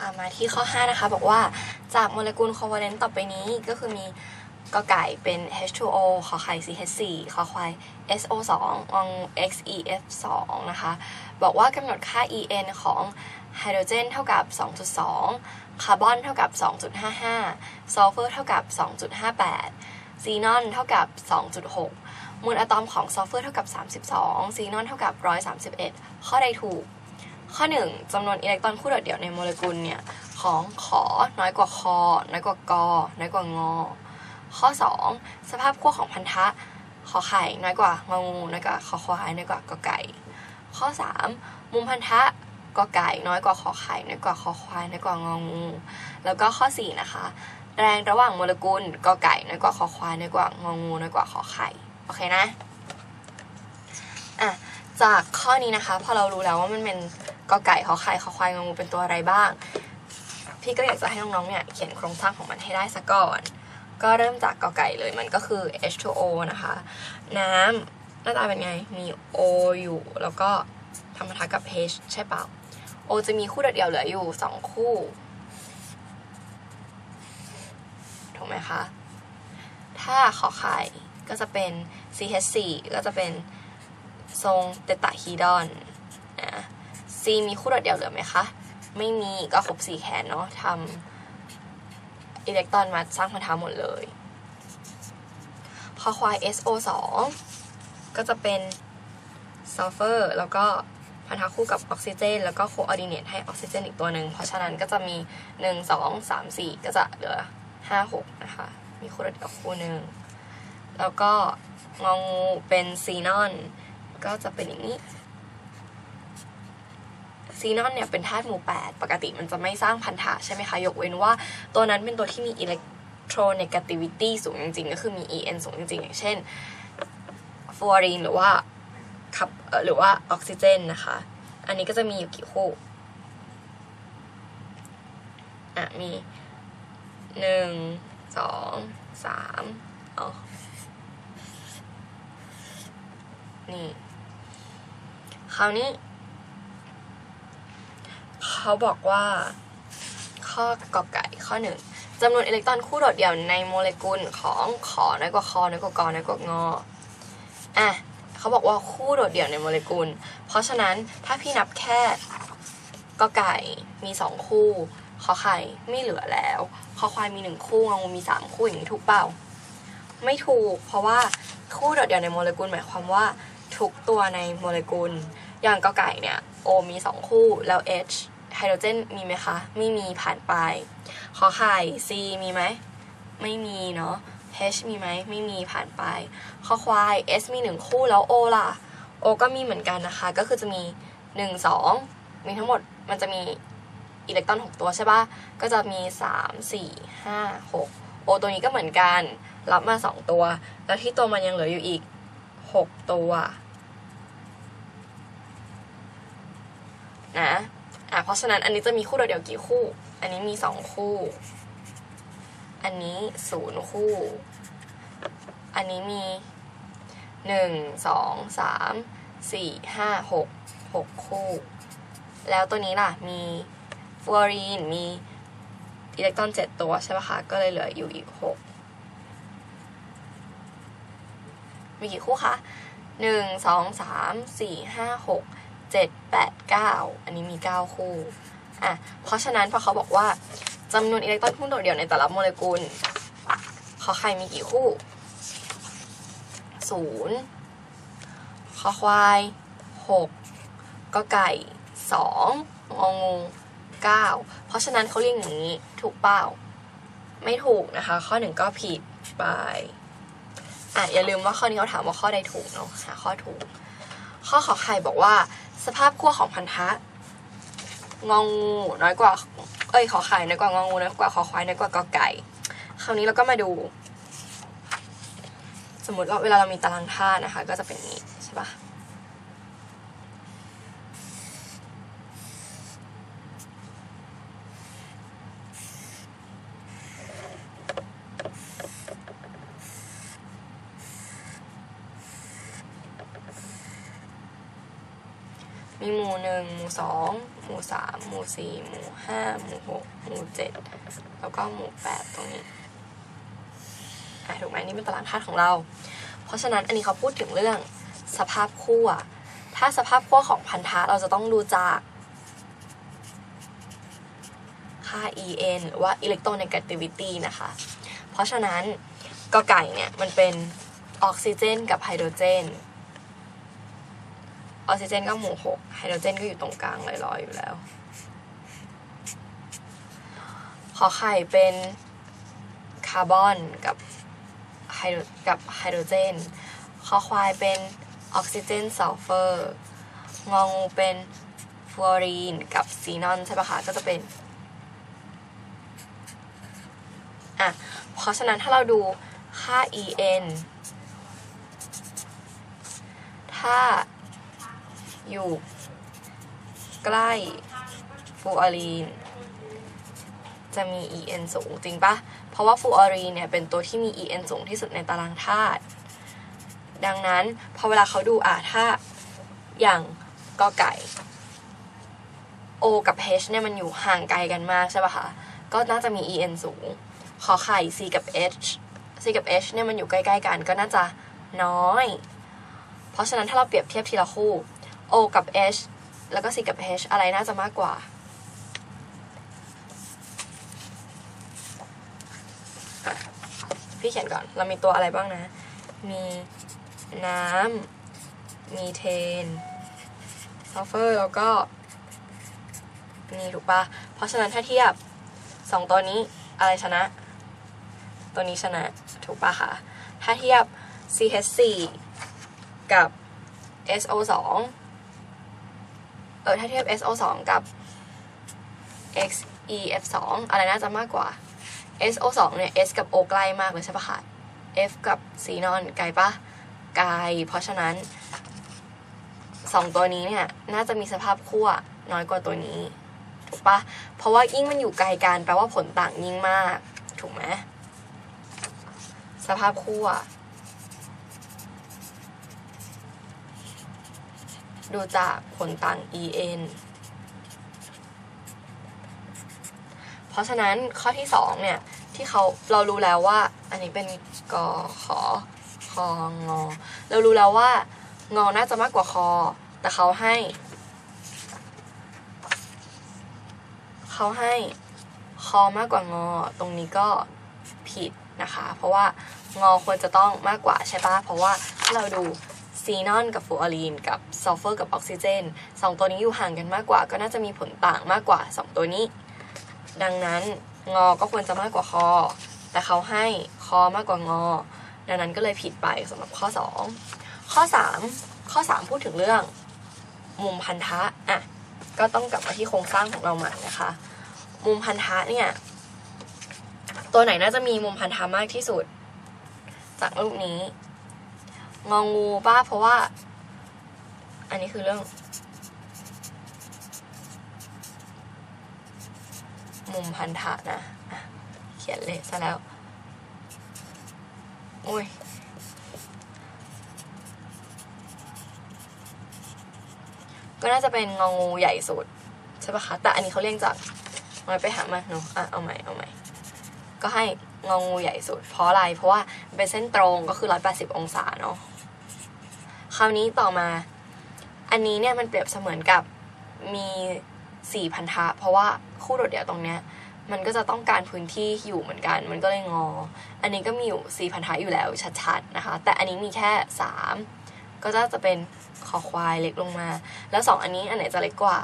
ค่ะมาที่ข้อ 5 นะคะ บอกว่าจากโมเลกุลโคเวเลนต์ต่อไปนี้ก็คือมีกอไก่เป็น H2O ขอไข่ CH4 ขอควาย SO2 อง XEF2 นะคะ บอกว่ากำหนดค่า En ของไฮโดรเจนเท่ากับ 2.2 คาร์บอนเท่ากับ 2.55 ซัลเฟอร์เท่ากับ 2.58 ซีนอนเท่ากับ 2.6มูลอะตอมของซัลเฟอร์เท่ากับ 32 ซีนอนเท่ากับ 131 ข้อใดถูก ข้อ 1จำนวนอิเล็กตรอนคู่โดดเดี่ยวในโมเลกุลเนี่ยของขอน้อยกว่าคอน้อยกว่ากอน้อยกว่างอ ข้อ 2 สภาพขั้วของพันธะขอไข่น้อยกว่างองูน้อยกว่าคอควายน้อยกว่ากอไก่ ข้อ 3 มุมพันธะกอไก่น้อยกว่าขอไข่น้อยกว่าคอควายน้อยกว่างองู แล้วก็ข้อ 4 นะคะ แรงระหว่างโมเลกุลกอไก่น้อยกว่าคอควายน้อยกว่างองูน้อยกว่าขอไข่โอเคนะอะจากข้อนี้นะคะพอเรารู้แล้วว่ามันเป็น กอไก่ขอไข่ขอควายงงูเป็นตัวอะไรบ้าง พี่ก็อยากจะให้น้องๆเนี่ยเขียนโครงสร้างของมันให้ได้สักก่อน ก็เริ่มจากกอไก่เลยมันก็คือ H2O นะคะ น้ำหน้าตาเป็นไงมี O อยู่ แล้วก็ทำปะทะกับ H ใช่เปล่า O จะมีคู่เดียวเหลืออยู่ 2 คู่ถูกไหมคะ ถ้าขอไข่ก็จะเป็น CH4 ก็จะเป็นทรงเตตาฮีดอนนะ C มีคู่โดดเดี่ยวเหลือไหมคะ ไม่มีก็ครบสี่แขนเนาะทำอิเล็กตรอนมาสร้างพันธะหมดเลยพอควาย SO2 ก็จะเป็นซัลเฟอร์แล้วก็พันธะคู่กับออกซิเจน แล้วก็โคออร์ดิเนตให้ออกซิเจนอีกตัวหนึ่ง เพราะฉะนั้นก็จะมี 1 2 3 4 ก็จะเหลือ 5 6 นะคะ มีคู่โดดเดี่ยวคู่หนึ่ง แล้วก็งองูเป็นซีนอน ก็จะเป็นอย่างนี้ ซีนอนเนี่ยเป็นธาตุหมู่ 8 ปกติมันจะไม่สร้างพันธะใช่ไหมคะ ยกเว้นว่าตัวนั้นเป็นตัวที่มีอิเล็กโทรเนกาติวิตี้สูงจริงๆ ก็คือมี En สูงจริงๆ อย่างเช่นฟลูออรีนหรือว่าคับหรือว่าออกซิเจนนะคะ อันนี้ก็จะมีอยู่กี่คู่ อะ มีหนึ่งสองสามอ๋อนี่ คราวนี้ เขาบอกว่า ข้อกอไก่ข้อหนึ่งจำนวนอิเล็กตรอนคู่โดดเดี่ยวในโมเลกุลของขอน้อยกว่าคอน้อยกว่ากอน้อยกว่างออะเขาบอกว่าคู่โดดเดี่ยวในโมเลกุล เพราะฉะนั้นถ้าพี่นับแค่กอไก่มีสองคู่ขอไข่ไม่เหลือแล้วคอควายมีหนึ่งคู่งองูมีสามคู่อย่างนี้ถูกเปล่า ไม่ถูก เพราะว่าคู่โดดเดี่ยวในโมเลกุลหมายความว่าทุกตัวในโมเลกุล อย่างกอไก่เนี่ย O มีสองคู่แล้ว H ไฮโดรเจนมีไหมคะ ไม่มีผ่านไป ขอไข่ C มีไหม ไม่มีเนาะ H มีไหม ไม่มีผ่านไป ขอควาย S มีหนึ่งคู่แล้ว O ล่ะ O ก็มีเหมือนกันนะคะ ก็คือจะมีหนึ่งสองมีทั้งหมดมันจะมีอิเล็กตรอนหกตัวใช่ปะก็จะมีสามสี่ห้าหก O ตัวนี้ก็เหมือนกัน รับมาสองตัว แล้วที่ตัวมันยังเหลืออยู่อีกหกตัว นะ อะเพราะฉะนั้นอันนี้จะมีคู่โดดเดี่ยวกี่คู่ อันนี้มีสองคู่ อันนี้ศูนย์คู่ อันนี้มีหนึ่งสองสามสี่ห้าหกหกคู่ แล้วตัวนี้ล่ะมีฟลูออรีนมีอิเล็กตรอนเจ็ดตัวใช่ปะคะ ก็เลยเหลืออยู่อีกหกมีกี่คู่คะหนึ่งสองสามสี่ห้าหก เจ็ดแปดเก้าอันนี้มีเก้าคู่อะเพราะฉะนั้นพอเขาบอกว่าจำนวนอิเล็กตรอนคู่โดดเดี่ยวในแต่ละโมเลกุลขอไข่มีกี่คู่ศูนย์ขอควายหกก็ไก่สองงองูเก้าเพราะฉะนั้นเขาเรียกอย่างนี้ถูกเปล่า ไม่ถูกนะคะ ข้อหนึ่งก็ผิดไปอะอย่าลืมว่าข้อนี้เขาถามว่าข้อใดถูกเนาะหาข้อถูก ข้อขอไข่บอกว่า สภาพขั้วของพันธะงองูน้อยกว่า เอ้ยขอไข่น้อยกว่างองูน้อยกว่าขอควายน้อยกว่ากอไก่ คราวนี้เราก็มาดู สมมติว่าเวลาเรามีตารางธาตุนะคะ ก็จะเป็นนี้ใช่ปะ มีหมู่หนึ่งหมู่สองหมู่สามหมู่สี่หมู่ห้าหมู่หกหมู่เจ็ดแล้วก็หมู่แปดตรงนี้อะถูกไหมนี่เป็นตารางธาตุของเรา เพราะฉะนั้นอันนี้เขาพูดถึงเรื่องสภาพขั้วถ้าสภาพขั้วของพันธะเราจะต้องดูจากค่า En หรือว่า electronegativity นะคะ เพราะฉะนั้นกอไก่เนี่ยมันเป็นออกซิเจนกับไฮโดรเจน ออกซิเจนก็หมู่หกไฮโดรเจนก็อยู่ตรงกลางลอยๆอยู่แล้ว ขอไข่เป็นคาร์บอนกับไฮโดรกับไฮโดรเจน คอควายเป็นออกซิเจนซัลเฟอร์ งองูเป็นฟลูออรีนกับซีนอนใช่ปะคะ ก็จะเป็น อะ เพราะฉะนั้นถ้าเราดูค่า En ถ้า อยู่ ใกล้ฟูออรีน จะมี En สูงจริงปะเพราะว่าฟูออรีนเนี่ยเป็นตัวที่มี En สูงที่สุดในตารางธาตุดังนั้นพอเวลาเขาดูอะถ้าอย่างกอไก่ O กับ H เนี่ยมันอยู่ห่างไกลกันมากใช่ปะคะ ก็น่าจะมี En สูง ขอไข่ C กับ H C กับ H เนี่ยมันอยู่ใกล้ ๆ กันก็น่าจะน้อย เพราะฉะนั้นถ้าเราเปรียบเทียบทีละคู่ O กับ H แล้วก็ C กับ H อะไรน่าจะมากกว่าพี่เขียนก่อน เรามีตัวอะไรบ้างนะ มีน้ำ มีเทนซัลเฟอร์แล้วก็นี่ถูกปะเพราะฉะนั้นถ้าเทียบสองตัวนี้อะไรชนะ ตัวนี้ชนะถูกปะคะ ถ้าเทียบ CH4 กับ SO2 เออถ้าเทียบ SO2 กับ XEF2 อะไรน่าจะมากกว่า SO2 เนี่ย S กับ O ใกล้มากเลยใช่ปะคะ F กับ C นอนไกลปะไกล เพราะฉะนั้นสองตัวนี้เนี่ย น่าจะมีสภาพขั้วน้อยกว่าตัวนี้ ถูกปะเพราะว่ายิ่งมันอยู่ไกลกันแปลว่าผลต่างยิ่งมาก ถูกไหมสภาพขั้ว ดูจากผลต่าง en เพราะฉะนั้นข้อที่สองเนี่ยที่เขาเรารู้แล้วว่า อันนี้เป็นกอขอคองอ เรารู้แล้วว่างอน่าจะมากกว่าคอ แต่เขาให้ เขาให้คอมากกว่างอ ตรงนี้ก็ผิดนะคะ เพราะว่างอควรจะต้องมากกว่าใช่ปะเพราะว่าเราดู ซีนอนกับฟูออรีนกับซัลเฟอร์กับออกซิเจนสองตัวนี้อยู่ห่างกันมากกว่า ก็น่าจะมีผลต่างมากกว่าสองตัวนี้ ดังนั้นงอก็ควรจะมากกว่าคอ แต่เขาให้คอมากกว่างอ ดังนั้นก็เลยผิดไปสำหรับข้อ 2 ข้อ 3 ข้อ 3 พูดถึงเรื่อง มุมพันธะอะก็ต้องกลับมาที่โครงสร้างของเราใหม่นะคะ มุมพันธะเนี่ยตัวไหนน่าจะมีมุมพันธะมากที่สุด จากรูปนี้ งองูป้าเพราะว่า อันนี้คือเรื่อง มุมพันธะนะเขียนเละซะแล้วโอ้ยก็น่าจะเป็นงองูใหญ่สุดใช่ปะคะ แต่อันนี้เขาเรียกจากเอาไปหามาเนาะอะเอาใหม่เอาใหม่ ก็ให้งองูใหญ่สุด เพราะอะไร เพราะว่าเป็นเส้นตรงก็คือ 180 องศาเนาะ ราวนี้ต่อมา อันนี้เนี่ยมันเปรียบเสมือนกับมีสี่พันธะ เพราะว่าคู่โดดเดี่ยวตรงเนี้ยมันก็จะต้องการพื้นที่อยู่เหมือนกัน มันก็เลยงอ อันนี้ก็มีอยู่สี่พันธะอยู่แล้วชัดๆนะคะ แต่อันนี้มีแค่สามก็จะจะเป็นคอควายเล็กลงมา แล้วสองอันนี้อันไหนจะเล็กกว่า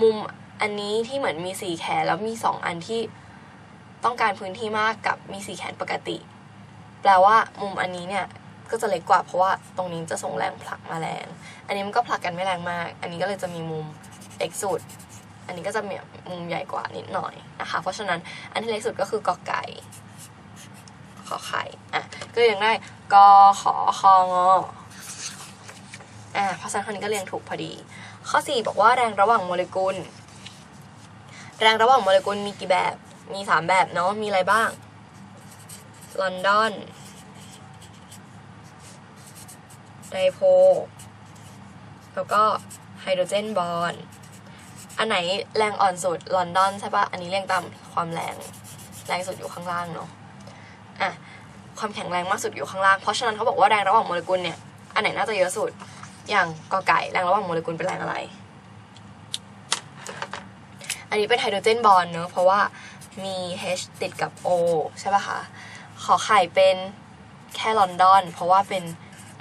มุมอันนี้ที่เหมือนมีสี่แขนแล้วมีสองอันที่ต้องการพื้นที่มากกับมีสี่แขนปกติ แปลว่ามุมอันนี้เนี่ย ก็จะเล็กกว่าเพราะว่าตรงนี้จะส่งแรงผลักมาแรง อันนี้มันก็ผลักกันไม่แรงมาก อันนี้ก็เลยจะมีมุมเล็กสุด อันนี้ก็จะมีมุมใหญ่กว่านิดหน่อยนะคะ เพราะฉะนั้นอันที่เล็กสุดก็คือกอไก่ขอไข่อะก็ยังได้กอขอคองออ่าเพราะฉะนั้นข้อนี้ก็เรียงถูกพอดี ข้อ 4 บอกว่าแรงระหว่างโมเลกุล แรงระหว่างโมเลกุลมีกี่แบบ มี 3 แบบเนาะ มีอะไรบ้างลอนดอน ไดโพแล้วก็ไฮโดรเจนบอนอันไหนแรงอ่อนสุดลอนดอนใช่ปะอันนี้เรียงตามความแรง แรงสุดอยู่ข้างล่างเนาะอะความแข็งแรงมากสุดอยู่ข้างล่าง เพราะฉะนั้นเขาบอกว่าแรงระหว่างโมเลกุลเนี่ย อันไหนน่าจะเยอะสุด อย่างกอไก่แรงระหว่างโมเลกุลเป็นแรงอะไร อันนี้เป็นไฮโดรเจนบอนเนอะเพราะว่ามี H ติดกับ O ใช่ปะคะ ขอไข่เป็นแค่ลอนดอน เพราะว่าเป็น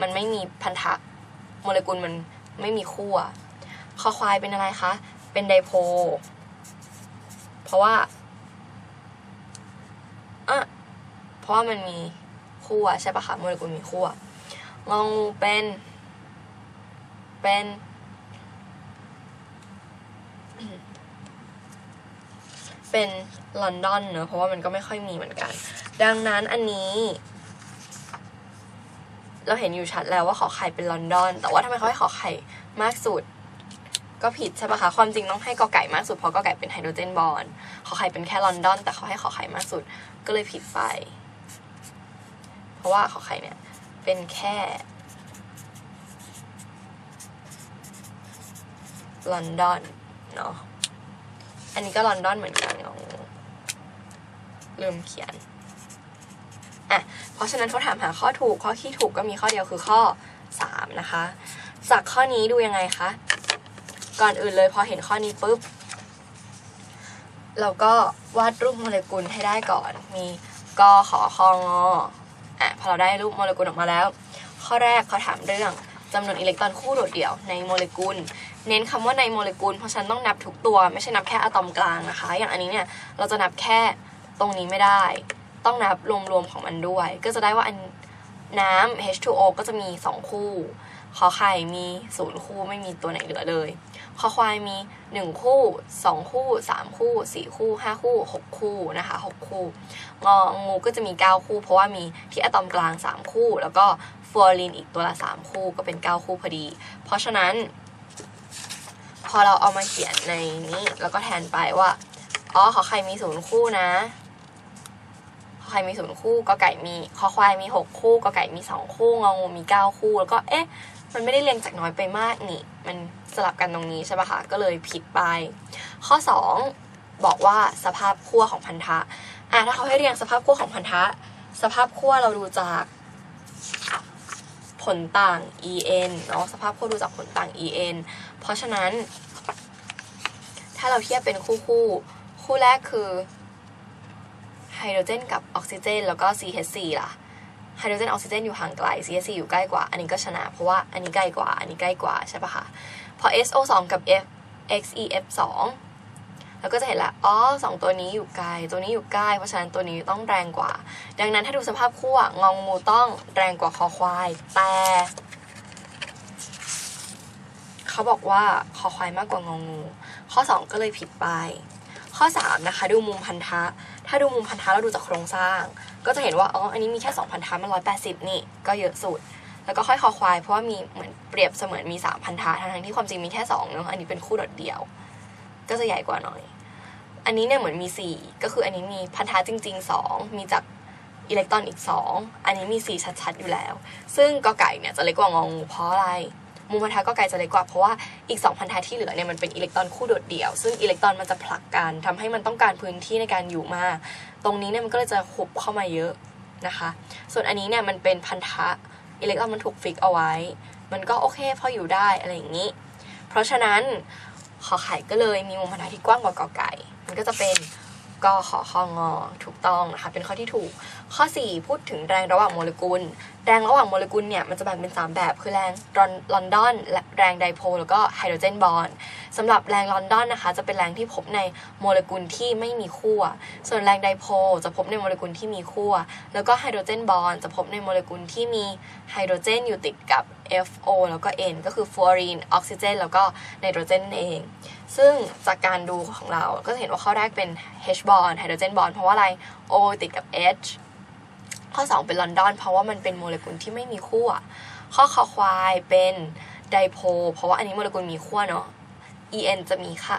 มันไม่มีพันธะโมเลกุลมันไม่มีคู่อะคอควายเป็นอะไรคะ เป็นไดโพลเพราะว่าอะเพราะว่ามันมีคู่อะใช่ปะคะโมเลกุลมีคู่อะงองูเป็น เป็น เป็นลอนดอนเนอะเพราะว่ามันก็ไม่ค่อยมีเหมือนกัน ดังนั้นอันนี้ เราเห็นอยู่ชัดแล้วว่าขอไข่เป็นลอนดอน แต่ว่าทำไมเขาให้ขอไข่มากสุด ก็ผิดใช่ปะคะ ความจริงต้องให้กอไก่มากสุดเพราะกอไก่เป็นไฮโดรเจนบอนด์ขอไข่เป็นแค่ลอนดอน แต่เขาให้ขอไข่มากสุดก็เลยผิดไป เพราะว่าขอไข่เนี่ยเป็นแค่ลอนดอนเนาะ อันนี้ก็ลอนดอนเหมือนกันงงลืมเขียน อะเพราะฉะนั้นเขาถามหาข้อถูกข้อที่ถูกก็มีข้อเดียวคือข้อ 3 นะคะ จากข้อนี้ดูยังไงคะ ก่อนอื่นเลยพอเห็นข้อนี้ปุ๊บ เราก็วาดรูปโมเลกุลให้ได้ก่อน มีกอขอคองออะพอเราได้รูปโมเลกุลออกมาแล้ว ข้อแรกเขาถามเรื่องจำนวนอิเล็กตรอนคู่โดดเดี่ยวในโมเลกุล เน้นคำว่าในโมเลกุล เพราะฉันต้องนับทุกตัว ไม่ใช่นับแค่อะตอมกลางนะคะ อย่างอันนี้เนี่ยเราจะนับแค่ตรงนี้ไม่ได้ ต้องนับรวมๆของมันด้วย ก็จะได้ว่าอันน้ำ H2O ก็จะมี 2 คู่ ขอไข่มีศูนย์คู่ไม่มีตัวไหนเหลือเลย คอควายมี 1 คู่ 2 คู่ 3 คู่ 4 คู่ 5 คู่ 6 คู่นะคะ6คู่ งองูก็จะมี 9 คู่ เพราะว่ามีที่อะตอมกลาง 3 คู่ แล้วก็ฟลูออรีนอีกตัวละ 3 คู่ก็เป็น 9 คู่พอดี เพราะฉะนั้น พอเราเอามาเขียนในนี้แล้วก็แทนไปว่า อ๋อขอไข่มีศูนย์คู่นะ ขอไข่มีศูนย์คู่กอไก่มีคอควายมีหกคู่กอไก่มีสองคู่งองูมีเก้าคู่ แล้วก็เอ๊ะ มันไม่ได้เรียงจากน้อยไปมากนี่ มันสลับกันตรงนี้ใช่ปะคะก็เลยผิดไป ข้อ 2 บอกว่าสภาพขั้วของพันธะอะถ้าเขาให้เรียงสภาพขั้วของพันธะ สภาพขั้วเราดูจากผลต่าง en เนาะสภาพขั้วดูจากผลต่าง en เพราะฉะนั้น ถ้าเราเทียบเป็นคู่คู่ คู่แรกคือ ไฮโดรเจนกับออกซิเจน แล้วก็ CH4 ล่ะไฮโดรเจนออกซิเจนอยู่ห่างไกล CH4 อยู่ใกล้กว่า อันนี้ก็ชนะ เพราะว่าอันนี้ใกล้กว่า อันนี้ใกล้กว่าใช่ปะคะ พอ SO2 กับ F XEF2 แล้วก็จะเห็นละอ๋อสองตัวนี้อยู่ไกล ตัวนี้อยู่ใกล้ เพราะฉะนั้นตัวนี้ต้องแรงกว่า ดังนั้นถ้าดูสภาพขั้วงองูต้องแรงกว่าคอควาย แต่เขาบอกว่าคอควายมากกว่างองูข้อ 2 ก็เลยผิดไป ข้อ 3 นะคะ ดูมุมพันธะ ถ้าดูมุมพันธะแล้วดูจากโครงสร้าง ก็จะเห็นว่าอ๋ออันนี้มีแค่2พันธะมัน180นี่ก็เยอะสุด แล้วก็ค่อยคอควาย เพราะว่ามีเหมือนเปรียบเสมือนมี3พันธะทั้งที่ความจริงมีแค่2เนอะอันนี้เป็นคู่โดดเดี่ยว ก็จะใหญ่กว่าหน่อย อันนี้เนี่ยเหมือนมี4ก็คืออันนี้มีพันธะจริงๆ2มีจากอิเล็กตรอนอีก 2 อันนี้มี 4 ชัดๆ อยู่แล้ว ซึ่งกอไก่เนี่ยจะเล็กกว่างองูเพราะอะไร มุมพันธะก็ไกลจะเล็กกว่าเพราะว่าอีก2พันธะที่เหลือเนี่ยมันเป็นอิเล็กตรอนคู่โดดเดี่ยว ซึ่งอิเล็กตรอนมันจะผลักกันทำให้มันต้องการพื้นที่ในการอยู่มาก ตรงนี้เนี่ยมันก็เลยจะคุบเข้ามาเยอะนะคะ ส่วนอันนี้เนี่ยมันเป็นพันธะอิเล็กตรอนมันถูกฟิกเอาไว้ มันก็โอเคพออยู่ได้อะไรอย่างนี้ เพราะฉะนั้นขอไข่ก็เลยมีมุมพันธะที่กว้างกว่ากอไก่ มันก็จะเป็นกอขอคองอถูกต้องนะคะ เป็นข้อที่ถูก ข้อ 4 พูดถึงแรงระหว่างโมเลกุลแรงระหว่างโมเลกุลเนี่ยมันจะแบ่งเป็น 3 แบบคือแรงลอนดอนและแรงไดโพลแล้วก็ไฮโดรเจนบอนสำหรับแรงลอนดอนนะคะ จะเป็นแรงที่พบในโมเลกุลที่ไม่มีขั้วส่วนแรงไดโพลจะพบในโมเลกุลที่มีขั้วแล้วก็ไฮโดรเจนบอนจะพบในโมเลกุลที่มีไฮโดรเจนอยู่ติดกับ FO แล้วก็ N ก็คือฟลูออรีนออกซิเจนแล้วก็ไนโตรเจนเอง ซึ่งจากการดูของเราก็เห็นว่าข้อแรกเป็น H bond ไฮโดรเจนบอนเพราะว่าอะไร O ติดกับ H ข้อ 2 เป็นลอนดอน เพราะว่ามันเป็นโมเลกุลที่ไม่มีขั้วข้อคอควายเป็นไดโพเพราะว่าอันนี้โมเลกุลมีขั้วเนาะ En จะมีค่า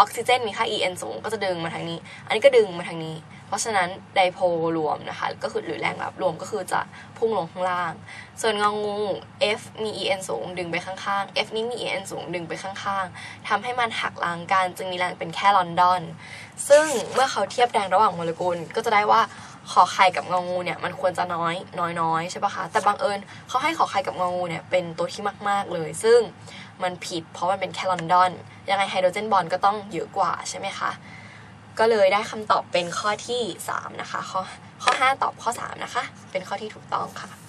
ออกซิเจนมีค่า En สูงก็จะดึงมาทางนี้ อันนี้ก็ดึงมาทางนี้ เพราะฉะนั้นไดโพรวมนะคะก็คือหรือแรงรับรวมก็คือจะพุ่งลงข้างล่าง ส่วนงองู F มี en สูงดึงไปข้างๆ F นี้มี en สูงดึงไปข้างๆทำให้มันหักล้างกันจึงมีแรงเป็นแค่ลอนดอน ซึ่งเมื่อเขาเทียบแรงระหว่างโมเลกุลก็จะได้ว่า ขอไข่กับงองูเนี่ยมันควรจะน้อยน้อยน้อยใช่ปะคะ แต่บางเอิญเขาให้ขอไข่กับงองูเนี่ยเป็นตัวที่มาก ๆ เลย ซึ่งมันผิดเพราะมันเป็นแคลอนดอน ยังไงไฮโดรเจนบอลก็ต้องเยอะกว่าใช่ไหมคะ ก็เลยได้คำตอบเป็นข้อที่ 3 นะคะ ข้อข้อ 5 ตอบข้อ 3 นะคะ เป็นข้อที่ถูกต้องค่ะ